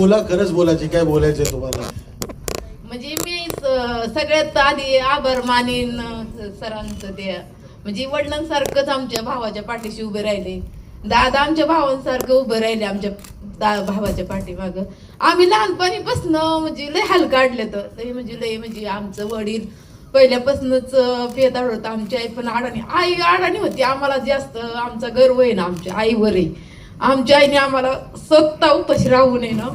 बोला खरंच बोलायचे काय बोलायचे तुम्हाला. म्हणजे मी स- सगळ्यात आधी आभार मानेन अं, सरांचं ते. म्हणजे वडिलांसारखंच आमच्या भावाच्या पाठीशी उभे राहिले. दादा आमच्या भावांसारखं उभे राहिले आमच्या दा भावाच्या पाठीमाग. आम्ही लहानपणीपासून म्हणजे लय हाल काढले तर लय म्हणजे लय म्हणजे आमचं वडील पहिल्यापासूनच पेताळ होतं आमची आई पण अडाणी आई अडाणी होती. आम्हाला जास्त आमचा गर्व आहे ना आमच्या आईवरही आमच्या आईने आम्हाला सत्ता उपाशी राहू नये ना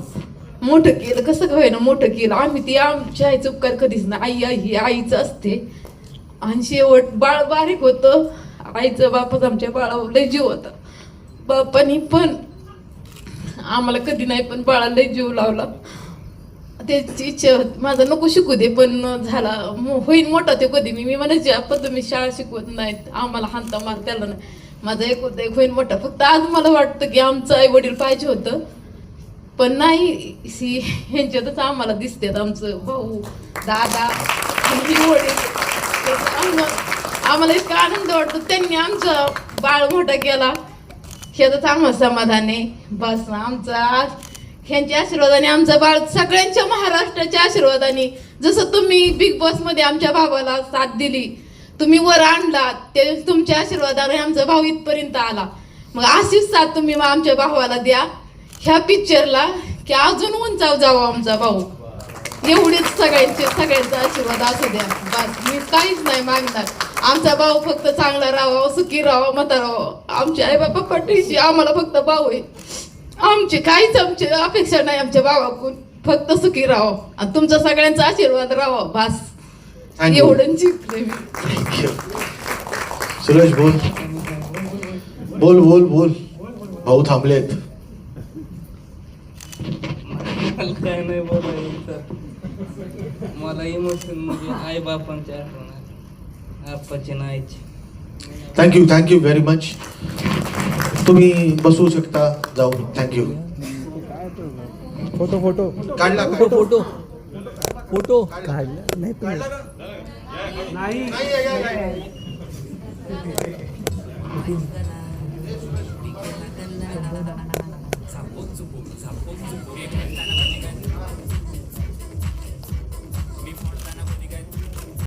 मोठं केलं. कसं काय ना मोठं केलं. आम्ही ती आमच्या आईचं उपकार कधीच ना आई आई ही आईचं असते. आणि शेवट बाळ बारीक होतं. आईचं बापच आमच्या बाळावर लय जीव होता. बापानी पण आम्हाला कधी नाही पण बाळाला लय जीव लावला. त्याची इच्छा माझा माझं नको शिकू दे पण झाला. होईन मोठा ते कधी. मी मी म्हणायचे आपण तुम्ही शाळा शिकवत नाहीत. आम्हाला हानता मार त्याला नाही. माझा एक होता एक होईन मोठा. फक्त आज मला वाटतं की आमचं आई वडील पाहिजे होतं. पण नाही सी यांच्यातच आम्हाला दिसतात आमचं भाऊ दादा आम्हाला इतका आनंद वाटतो. त्यांनी आमचं बाळ मोठा केला. शेतात आम्हाला समाधान आहे. बस आमचा ह्यांच्या आशीर्वादाने आमचं बाळ सगळ्यांच्या महाराष्ट्राच्या आशीर्वादाने. जसं तुम्ही बिग बॉसमध्ये आमच्या भावाला साथ दिली तुम्ही वर आणला ते तुमच्या आशीर्वादाने आमचा भाऊ इथपर्यंत आला. मग अशीच साथ तुम्ही मग आमच्या भावाला द्या. ह्या पिक्चरला की अजून उंचाव जावा आमचा भाऊ. एवढेच सगळ्यांचे सगळ्यांचा आशीर्वाद असू द्या. बस. मी काहीच नाही मागणार. आमचा भाऊ फक्त चांगला राहावा सुखी राहावा मता राहावा आमच्या आई बाबा पाठीशी आम्हाला फक्त भाऊ आहे आमची काहीच आमची अपेक्षा नाही आमच्या भावाकडून. फक्त सुखी राहावं. आणि तुमचा सगळ्यांचा आशीर्वाद राहावा. बस. एवढं जिंकले मी. सुरेश बोल. बोल बोल बोल. भाऊ थांबलेत. मला काय नाही बोलायचं. मला इमोशन म्हणजे आई बापांची आठवण आणि आईची. थँक्यू थँक्यू व्हेरी मच तुम्ही बसू शकता जाऊन. Thank you photo photo. काढला? Photo photo. फोटो. काढला. नाही.